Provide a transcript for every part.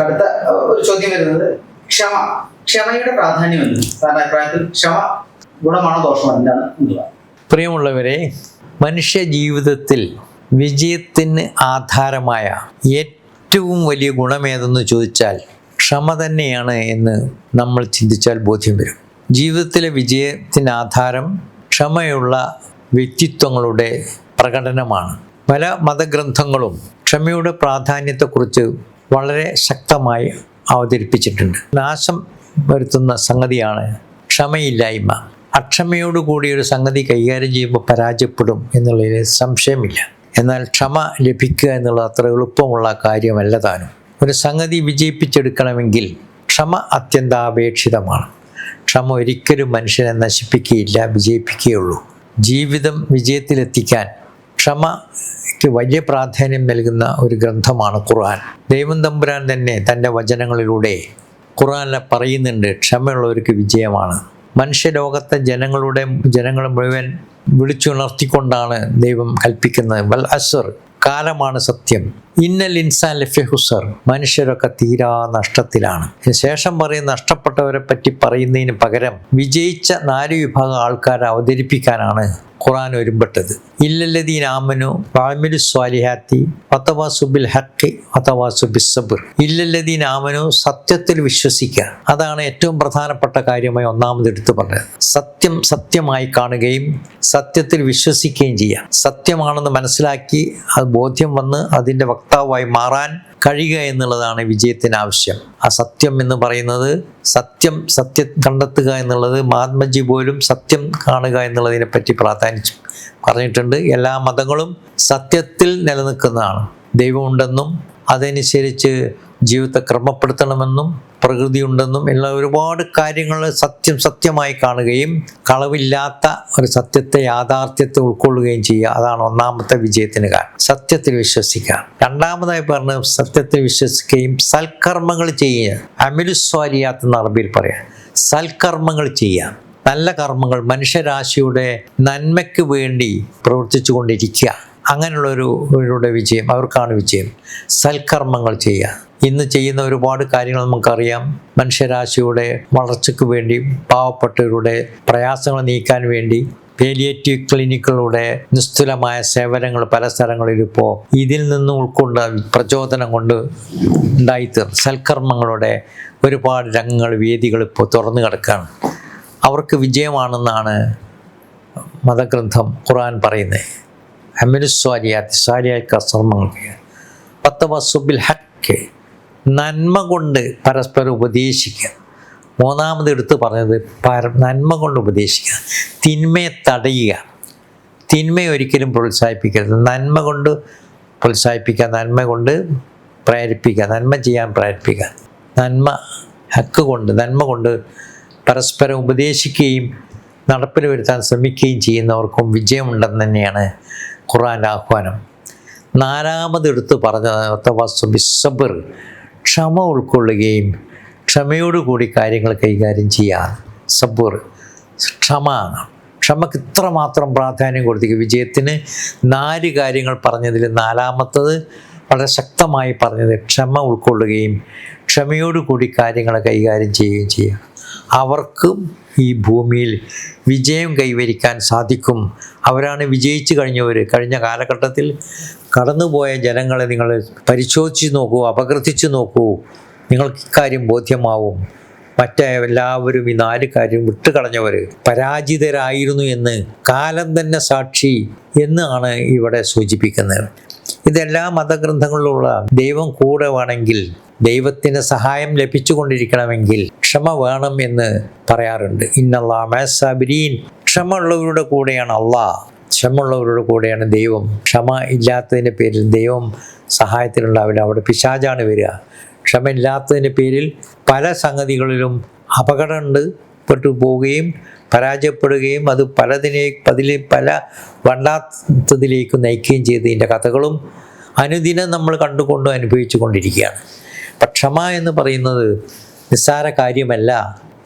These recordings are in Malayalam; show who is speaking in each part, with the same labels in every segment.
Speaker 1: അടുത്ത ഒരു ചോദ്യം വരുന്നത് ക്ഷമ. ക്ഷമയുടെ പ്രാധാന്യം എന്ത്? സാറിന്റെ അഭിപ്രായത്തിൽ ക്ഷമ ഗുണമാണോ ദോഷമാണോ? എന്താണ്
Speaker 2: പ്രിയമുള്ളവരെ മനുഷ്യ ജീവിതത്തിൽ വിജയത്തിന് ആധാരമായ ഏറ്റവും വലിയ ഗുണമേതെന്ന് ചോദിച്ചാൽ ക്ഷമ തന്നെയാണ് എന്ന് നമ്മൾ ചിന്തിച്ചാൽ ബോധ്യം വരും. ജീവിതത്തിലെ വിജയത്തിന് ആധാരം ക്ഷമയുള്ള വ്യക്തിത്വങ്ങളുടെ പ്രകടനമാണ്. പല മതഗ്രന്ഥങ്ങളും ക്ഷമയുടെ പ്രാധാന്യത്തെക്കുറിച്ച് വളരെ ശക്തമായി അവതരിപ്പിച്ചിട്ടുണ്ട്. നാശം വരുത്തുന്ന സംഗതിയാണ് ക്ഷമയില്ലായ്മ. അക്ഷമയോടുകൂടി ഒരു സംഗതി കൈകാര്യം ചെയ്യുമ്പോൾ പരാജയപ്പെടും എന്നുള്ളതിൽ സംശയമില്ല. എന്നാൽ ക്ഷമ ലഭിക്കുക എന്നുള്ളത് അത്ര എളുപ്പമുള്ള കാര്യമല്ല താനും. ഒരു സംഗതി വിജയിപ്പിച്ചെടുക്കണമെങ്കിൽ ക്ഷമ അത്യന്താപേക്ഷിതമാണ്. ക്ഷമ ഒരിക്കലും മനുഷ്യനെ നശിപ്പിക്കുകയില്ല വിജയിപ്പിക്കുകയുള്ളൂ ജീവിതം വിജയത്തിലെത്തിക്കാൻ ക്ഷമയ്ക്ക് വലിയ പ്രാധാന്യം നൽകുന്ന ഒരു ഗ്രന്ഥമാണ് ഖുർആൻ. ദൈവം തമ്പുരാൻ തന്നെ തന്റെ വചനങ്ങളിലൂടെ ഖുർആനെ പറയുന്നുണ്ട് ക്ഷമയുള്ളവർക്ക് വിജയമാണ്. മനുഷ്യലോകത്തെ ജനങ്ങളുടെ ജനങ്ങൾ മുഴുവൻ വിളിച്ചുണർത്തിക്കൊണ്ടാണ് ദൈവം കൽപ്പിക്കുന്നത്. വൽ അസർ കാലമാണ് സത്യം. ഇന്നൽ ഇൻസാൻ ലഫ്യ ഹുസർ മനുഷ്യരൊക്കെ തീരാ നഷ്ടത്തിലാണ്. ശേഷം പറയും നഷ്ടപ്പെട്ടവരെ പറ്റി പറയുന്നതിന് പകരം വിജയിച്ച നാല് വിഭാഗം ആൾക്കാരെ അവതരിപ്പിക്കാനാണ് ഖുറാൻ ഒരുമ്പെട്ടത് ഇല്ലല്ലദീൻ ആമനു വാമിലു സ്വാലിഹാത്തി വത്തവാസുബിൽ ഹക്കി വത്തവാസുബിൽ സബിർ. ഇല്ലല്ലദീൻ ആമനു സത്യത്തിൽ വിശ്വസിക്കുക അതാണ് ഏറ്റവും പ്രധാനപ്പെട്ട കാര്യമായി ഒന്നാമത് എടുത്തു പറഞ്ഞത്. സത്യം സത്യമായി കാണുകയും സത്യത്തിൽ വിശ്വസിക്കുകയും ചെയ്യുക സത്യമാണെന്ന് മനസ്സിലാക്കി അത് ബോധ്യം വന്ന് അതിന്റെ വക്താവായി മാറാൻ കഴിയുക എന്നുള്ളതാണ് വിജയത്തിന് ആവശ്യം. ആ സത്യം എന്ന് പറയുന്നത് സത്യം സത്യം കണ്ടെത്തുക എന്നുള്ളത് മഹാത്മജി പോലും സത്യം കാണുക എന്നുള്ളതിനെ പറ്റി പ്രാധാന്യം പറഞ്ഞിട്ടുണ്ട്. എല്ലാ മതങ്ങളും സത്യത്തിൽ നിലനിൽക്കുന്നതാണ്. ദൈവമുണ്ടെന്നും അതനുസരിച്ച് ജീവിതത്തെ ക്രമപ്പെടുത്തണമെന്നും പ്രകൃതി ഉണ്ടെന്നും എല്ലാ ഒരുപാട് കാര്യങ്ങൾ സത്യം സത്യമായി കാണുകയും കളവില്ലാത്ത ഒരു സത്യത്തെ യാഥാർത്ഥ്യത്തെ ഉൾക്കൊള്ളുകയും ചെയ്യുക. അതാണ് ഒന്നാമത്തെ വിജയത്തിന് കാരണം. സത്യത്തിൽ വിശ്വസിക്കുക. രണ്ടാമതായി പറഞ്ഞ സത്യത്തിൽ വിശ്വസിക്കുകയും സൽക്കർമ്മങ്ങൾ ചെയ്യുക. അമിലുസ്വാലിയാത്ത് എന്ന് അറബിയിൽ പറയാം സൽക്കർമ്മങ്ങൾ ചെയ്യുക. നല്ല കർമ്മങ്ങൾ മനുഷ്യരാശിയുടെ നന്മയ്ക്ക് വേണ്ടി പ്രവർത്തിച്ചു കൊണ്ടിരിക്കുക. അങ്ങനെയുള്ളൊരു വിജയം അവർക്കാണ് വിജയം. സൽക്കർമ്മങ്ങൾ ചെയ്യുക. ഇന്ന് ചെയ്യുന്ന ഒരുപാട് കാര്യങ്ങൾ നമുക്കറിയാം. മനുഷ്യരാശിയുടെ വളർച്ചയ്ക്ക് വേണ്ടി പാവപ്പെട്ടവരുടെ പ്രയാസങ്ങൾ നീക്കാൻ വേണ്ടി പേലിയേറ്റീവ് ക്ലിനിക്കുകളുടെ നിസ്തുലമായ സേവനങ്ങൾ പല സ്ഥലങ്ങളിൽ ഇപ്പോൾ ഇതിൽ നിന്ന് ഉൾക്കൊണ്ട പ്രചോദനം കൊണ്ട് ഉണ്ടായിത്തീർന്നു. സൽക്കർമ്മങ്ങളുടെ ഒരുപാട് രംഗങ്ങൾ വേദികൾ ഇപ്പോൾ തുറന്നു കിടക്കുകയാണ് അവർക്ക് വിജയമാണെന്നാണ് മതഗ്രന്ഥം ഖുർആൻ പറയുന്നത്. അമിനുസ്വാലിയാത്തി സ്വാലിയായ കർമ്മങ്ങൾ പത്ത് വസുബിൽ ഹക്ക്. നന്മ കൊണ്ട് പരസ്പരം ഉപദേശിക്കുക. മൂന്നാമത് എടുത്ത് പറഞ്ഞത് പര നന്മ കൊണ്ട് ഉപദേശിക്കുക. തിന്മയെ തടയുക. തിന്മയെ ഒരിക്കലും പ്രോത്സാഹിപ്പിക്കരുത്. നന്മ കൊണ്ട് പ്രോത്സാഹിപ്പിക്കുക നന്മ കൊണ്ട് പ്രേരിപ്പിക്കുക നന്മ ചെയ്യാൻ പ്രേരിപ്പിക്കുക. നന്മ ഹക്ക് കൊണ്ട് നന്മ കൊണ്ട് പരസ്പരം ഉപദേശിക്കുകയും നടപ്പിൽ വരുത്താൻ ശ്രമിക്കുകയും ചെയ്യുന്നവർക്കും വിജയമുണ്ടെന്ന് തന്നെയാണ് ഖുറാൻ ആഹ്വാനം. നാലാമത് എടുത്ത് പറഞ്ഞ ബിസബർ ക്ഷമ ഉൾക്കൊള്ളുകയും ക്ഷമയോടുകൂടി കാര്യങ്ങൾ കൈകാര്യം ചെയ്യുക സബൂർ ക്ഷമ. ക്ഷമക്ക് ഇത്രമാത്രം പ്രാധാന്യം കൊടുത്തിരിക്കുക വിജയത്തിന് നാല് കാര്യങ്ങൾ പറഞ്ഞതിൽ നാലാമത്തത് വളരെ ശക്തമായി പറഞ്ഞത് ക്ഷമ ഉൾക്കൊള്ളുകയും ക്ഷമയോടുകൂടി കാര്യങ്ങൾ കൈകാര്യം ചെയ്യുകയും ചെയ്യുക. അവർക്കും ഈ ഭൂമിയിൽ വിജയം കൈവരിക്കാൻ സാധിക്കും. അവരാണ് വിജയിച്ചു കഴിഞ്ഞവർ കഴിഞ്ഞ കാലഘട്ടത്തിൽ കടന്നുപോയ ജനങ്ങളെ നിങ്ങൾ പരിശോധിച്ച് നോക്കൂ അപകീർത്തിച്ച് നോക്കൂ. നിങ്ങൾക്ക് ഇക്കാര്യം ബോധ്യമാവും. മറ്റേ എല്ലാവരും ഈ നാല് കാര്യം വിട്ടുകളഞ്ഞവർ പരാജിതരായിരുന്നു എന്ന് കാലം തന്നെ സാക്ഷി എന്നാണ് ഇവിടെ സൂചിപ്പിക്കുന്നത്. ഇതെല്ലാ മതഗ്രന്ഥങ്ങളിലുള്ള ദൈവം കൂടെ വേണമെങ്കിൽ ദൈവത്തിന് സഹായം ലഭിച്ചുകൊണ്ടിരിക്കണമെങ്കിൽ ക്ഷമ വേണം എന്ന് പറയാറുണ്ട്. ഇന്നല്ലാമീൻ ക്ഷമ ഉള്ളവരുടെ കൂടെയാണ് അള്ളാഹ്. ക്ഷമയുള്ളവരുടെ കൂടെയാണ് ദൈവം. ക്ഷമ ഇല്ലാത്തതിന്റെ പേരിൽ ദൈവം സഹായത്തിനുണ്ടാവില്ല. അവിടെ പിശാചാണ് വരിക. ക്ഷമ ഇല്ലാത്തതിന്റെ പേരിൽ പല സംഗതികളിലും അപകടമുണ്ട്. പെട്ടു പോവുകയും പരാജയപ്പെടുകയും അത് പലതിനെ പതിലെ പല വണ്ടാത്തതിലേക്ക് നയിക്കുകയും ചെയ്തതിന്റെ കഥകളും അനുദിനം നമ്മൾ കണ്ടുകൊണ്ടും അനുഭവിച്ചു കൊണ്ടിരിക്കുകയാണ് അപ്പം ക്ഷമ എന്ന് പറയുന്നത് നിസ്സാര കാര്യമല്ല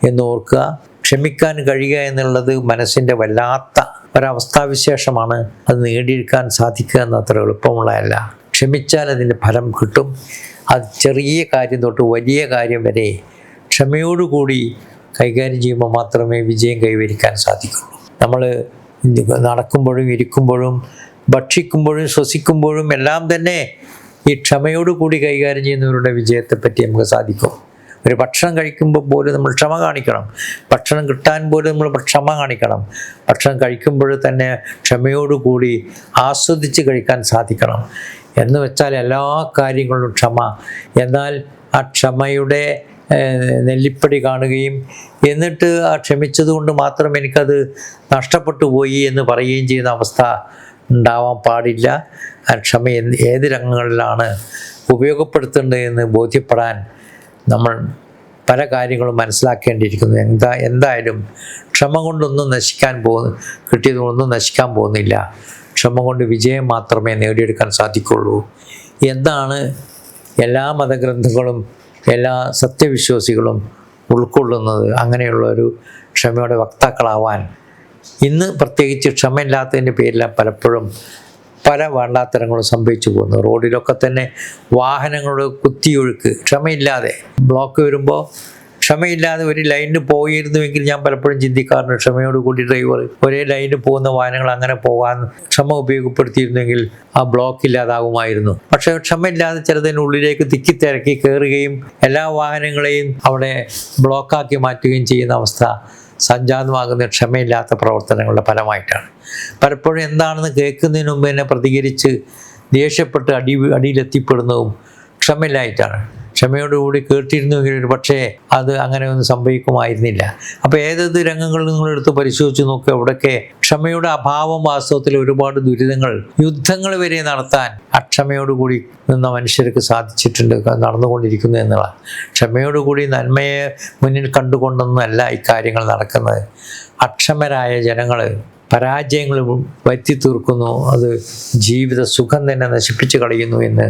Speaker 2: എന്ന് ഓർക്കുക. ക്ഷമിക്കാൻ കഴിയുക എന്നുള്ളത് മനസ്സിന്റെ വല്ലാത്ത ഒരവസ്ഥാവിശേഷമാണ്. അത് നേടിയെടുക്കാൻ സാധിക്കുക എന്ന് അത്ര എളുപ്പമുള്ളതല്ല. ക്ഷമിച്ചാൽ അതിന്റെ ഫലം കിട്ടും. അത് ചെറിയ കാര്യം തൊട്ട് വലിയ കാര്യം വരെ ക്ഷമയോടുകൂടി കൈകാര്യം ചെയ്യുമ്പോൾ മാത്രമേ വിജയം കൈവരിക്കാൻ സാധിക്കുള്ളൂ നമ്മൾ നടക്കുമ്പോഴും ഇരിക്കുമ്പോഴും ഭക്ഷിക്കുമ്പോഴും ശ്വസിക്കുമ്പോഴും എല്ലാം തന്നെ ഈ ക്ഷമയോടുകൂടി കൈകാര്യം ചെയ്യുന്നവരുടെ വിജയത്തെപ്പറ്റി നമുക്ക് സാധിക്കും. ഒരു ഭക്ഷണം കഴിക്കുമ്പോൾ പോലും നമ്മൾ ക്ഷമ കാണിക്കണം. ഭക്ഷണം കിട്ടാൻ പോലും നമ്മൾ ക്ഷമ കാണിക്കണം. ഭക്ഷണം കഴിക്കുമ്പോൾ തന്നെ ക്ഷമയോടുകൂടി ആസ്വദിച്ച് കഴിക്കാൻ സാധിക്കണം. എന്ന് വെച്ചാൽ എല്ലാ കാര്യങ്ങളിലും ക്ഷമ. എന്നാൽ ആ ക്ഷമയുടെ നെല്ലിപ്പടി കാണുകയും എന്നിട്ട് ആ ക്ഷമിച്ചത് കൊണ്ട് മാത്രം എനിക്കത് നഷ്ടപ്പെട്ടു പോയി എന്ന് പറയുകയും ചെയ്യുന്ന അവസ്ഥ ഉണ്ടാവാൻ പാടില്ല. ആ ക്ഷമ ഏത് രംഗങ്ങളിലാണ് ഉപയോഗപ്പെടുത്തേണ്ടത് എന്ന് ബോധ്യപ്പെടാൻ നമ്മൾ പല കാര്യങ്ങളും മനസ്സിലാക്കേണ്ടിയിരിക്കുന്നു. എന്താ എന്തായാലും ക്ഷമ കൊണ്ടൊന്നും നശിക്കാൻ പോകുന്നു കിട്ടിയതുകൊണ്ടൊന്നും നശിക്കാൻ പോകുന്നില്ല. ക്ഷമ കൊണ്ട് വിജയം മാത്രമേ നേടിയെടുക്കാൻ സാധിക്കുള്ളൂ. എന്താണ് എല്ലാ മതഗ്രന്ഥങ്ങളും എല്ലാ സത്യവിശ്വാസികളും ഉൾക്കൊള്ളുന്നത് അങ്ങനെയുള്ള ഒരു ക്ഷമയുടെ വക്താക്കളാവാൻ ഇന്ന് പ്രത്യേകിച്ച് ക്ഷമയില്ലാത്തതിന്റെ പേരിലാണ് പലപ്പോഴും പല വേണ്ടാത്തരങ്ങളും സംഭവിച്ചു പോകുന്നു. റോഡിലൊക്കെ തന്നെ വാഹനങ്ങളുടെ കുത്തിയൊഴുക്ക് ക്ഷമയില്ലാതെ ബ്ലോക്ക് വരുമ്പോൾ ക്ഷമയില്ലാതെ ഒരു ലൈനിന് പോയിരുന്നുവെങ്കിൽ ഞാൻ പലപ്പോഴും ചിന്തിക്കാറുണ്ട്. ക്ഷമയോട് കൂടി ഡ്രൈവർ ഒരേ ലൈനിൽ പോകുന്ന വാഹനങ്ങൾ അങ്ങനെ പോകാൻ ക്ഷമ ഉപയോഗപ്പെടുത്തിയിരുന്നെങ്കിൽ ആ ബ്ലോക്ക് ഇല്ലാതാകുമായിരുന്നു. പക്ഷേ ക്ഷമയില്ലാതെ ചിലതിനുള്ളിലേക്ക് തിക്കിത്തിരക്കി കയറുകയും എല്ലാ വാഹനങ്ങളെയും അവിടെ ബ്ലോക്കാക്കി മാറ്റുകയും ചെയ്യുന്ന അവസ്ഥ സഞ്ജാതമാകുന്ന ക്ഷമയില്ലാത്ത പ്രവർത്തനങ്ങളുടെ ഫലമായിട്ടാണ്. പലപ്പോഴും എന്താണെന്ന് കേൾക്കുന്നതിന് മുമ്പ് തന്നെ പ്രതികരിച്ച് ദേഷ്യപ്പെട്ട് അടി അടിയിലെത്തിപ്പെടുന്നതും ക്ഷമയില്ലായിട്ടാണ്. ക്ഷമയോടുകൂടി കേട്ടിരുന്നുവെങ്കിൽ ഒരു പക്ഷേ അത് അങ്ങനെ ഒന്നും സംഭവിക്കുമായിരുന്നില്ല. അപ്പോൾ ഏതത് രംഗങ്ങൾ നിങ്ങളെടുത്ത് പരിശോധിച്ച് നോക്കുക അവിടെയൊക്കെ ക്ഷമയുടെ അഭാവം വാസ്തവത്തിൽ ഒരുപാട് ദുരിതങ്ങൾ യുദ്ധങ്ങൾ വരെ നടത്താൻ അക്ഷമയോടുകൂടി നിന്ന മനുഷ്യർക്ക് സാധിച്ചിട്ടുണ്ട് നടന്നുകൊണ്ടിരിക്കുന്നു എന്നുള്ള ക്ഷമയോടുകൂടി നന്മയെ മുന്നിൽ കണ്ടുകൊണ്ടൊന്നുമല്ല ഇക്കാര്യങ്ങൾ നടക്കുന്നത്. അക്ഷമരായ ജനങ്ങൾ പരാജയങ്ങൾ വരുത്തി തീർക്കുന്നു അത് ജീവിത സുഖം തന്നെ നശിപ്പിച്ച് കളയുന്നു എന്ന്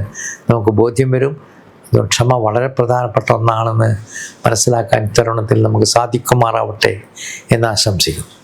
Speaker 2: നമുക്ക് ബോധ്യം വരും. ക്ഷമ വളരെ പ്രധാനപ്പെട്ട ഒന്നാണെന്ന് മനസ്സിലാക്കാൻ തരുണത്തിൽ നമുക്ക് സാധിക്കുമാറാവട്ടെ എന്ന് ആശംസിക്കുന്നു.